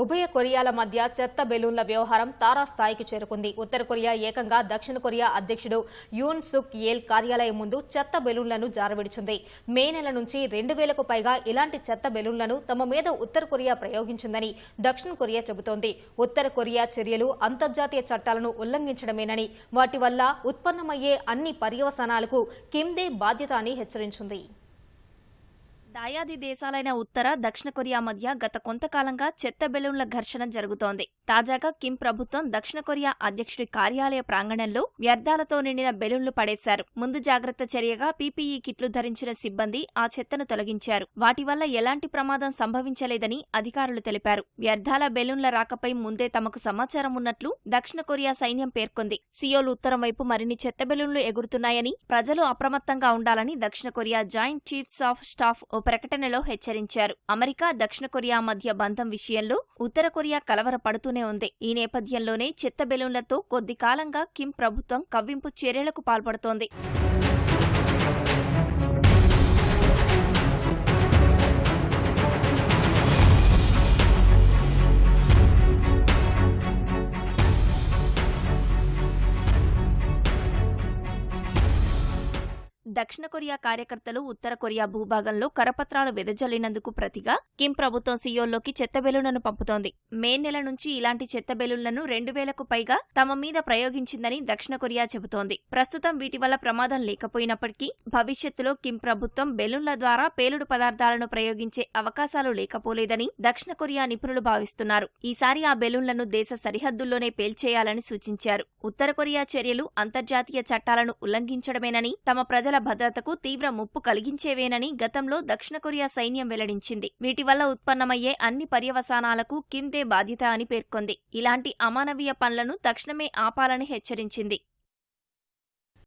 ఉభయ కొరియాల మధ్య చెత్త బెలూన్ల వ్యవహారం తారాస్థాయికి చేరుకుంది. ఉత్తర కొరియా ఏకంగా దక్షిణ కొరియా అధ్యక్షుడు యూన్ సుక్ ఏల్ కార్యాలయం ముందు చెత్త బెలూన్లను జారవిడిచింది. మే నెల నుంచి రెండు వేలకు పైగా ఇలాంటి చెత్త బెలూన్లను తమ మీద ఉత్తర కొరియా ప్రయోగించిందని దక్షిణ కొరియా చెబుతోంది. ఉత్తర కొరియా చర్యలు అంతర్జాతీయ చట్టాలను ఉల్లంఘించడమేనని వాటి వల్ల ఉత్పన్నమయ్యే అన్ని పర్యవసానాలకు కిమ్దే బాధ్యత అని హెచ్చరించింది. దాయాది దేశాలైన ఉత్తర దక్షిణ కొరియా మధ్య గత కొంతకాలంగా చెత్త బెలూన్ల ఘర్షణ జరుగుతోంది. తాజాగా కిమ్ ప్రభుత్వం దక్షిణ కొరియా అధ్యక్షుడి కార్యాలయ ప్రాంగణంలో వ్యర్థాలతో నిండిన బెలూన్లు పడేశారు. ముందు జాగ్రత్త చర్యగా పీపీఈ కిట్లు ధరించిన సిబ్బంది ఆ చెత్తను తొలగించారు. వాటి వల్ల ఎలాంటి ప్రమాదం సంభవించలేదని అధికారులు తెలిపారు. వ్యర్థాల బెలూన్ల రాకపై ముందే తమకు సమాచారం ఉన్నట్లు దక్షిణ కొరియా సైన్యం పేర్కొంది. సియోల్ ఉత్తరం వైపు మరిన్ని చెత్త బెలూన్లు ఎగురుతున్నాయని ప్రజలు అప్రమత్తంగా ఉండాలని దక్షిణ Korea joint chiefs of staff ఓ ప్రకటనలో హెచ్చరించారు. అమెరికా దక్షిణ కొరియా మధ్య బంధం విషయంలో ఉత్తర కొరియా కలవరపడుతూనే ఉంది. ఈ నేపథ్యంలోనే చెత్త బెలూన్లతో కొద్ది కాలంగా కిమ్ ప్రభుత్వం కవ్వింపు చర్యలకు పాల్పడుతోంది. దక్షిణ కొరియా కార్యకర్తలు ఉత్తర కొరియా భూభాగంలో కరపత్రాలు వెదజల్లినందుకు ప్రతిగా కిమ్ ప్రభుత్వం సియోల్లోకి చెత్త బెలూన్లను పంపుతోంది. మే నెల నుంచి ఇలాంటి చెత్త బెలూన్లను రెండు వేలకు పైగా తమ మీద ప్రయోగించిందని దక్షిణ కొరియా చెబుతోంది. ప్రస్తుతం వీటి వల్ల ప్రమాదం లేకపోయినప్పటికీ భవిష్యత్తులో కిమ్ ప్రభుత్వం బెలూన్ల ద్వారా పేలుడు పదార్థాలను ప్రయోగించే అవకాశాలు లేకపోలేదని దక్షిణ కొరియా నిపుణులు భావిస్తున్నారు. ఈసారి ఆ బెలూన్లను దేశ సరిహద్దుల్లోనే పేల్చేయాలని సూచించారు. ఉత్తర కొరియా చర్యలు అంతర్జాతీయ చట్టాలను ఉల్లంఘించడమేనని తమ ప్రజల భద్రతకు తీవ్ర ముప్పు కలిగించేవేనని గతంలో దక్షిణ కొరియా సైన్యం వెల్లడించింది. వీటి వల్ల ఉత్పన్నమయ్యే అన్ని పర్యవసానాలకు కిమ్దే బాధ్యత అని పేర్కొంది. ఇలాంటి అమానవీయ పనులను తక్షణమే ఆపాలని హెచ్చరించింది.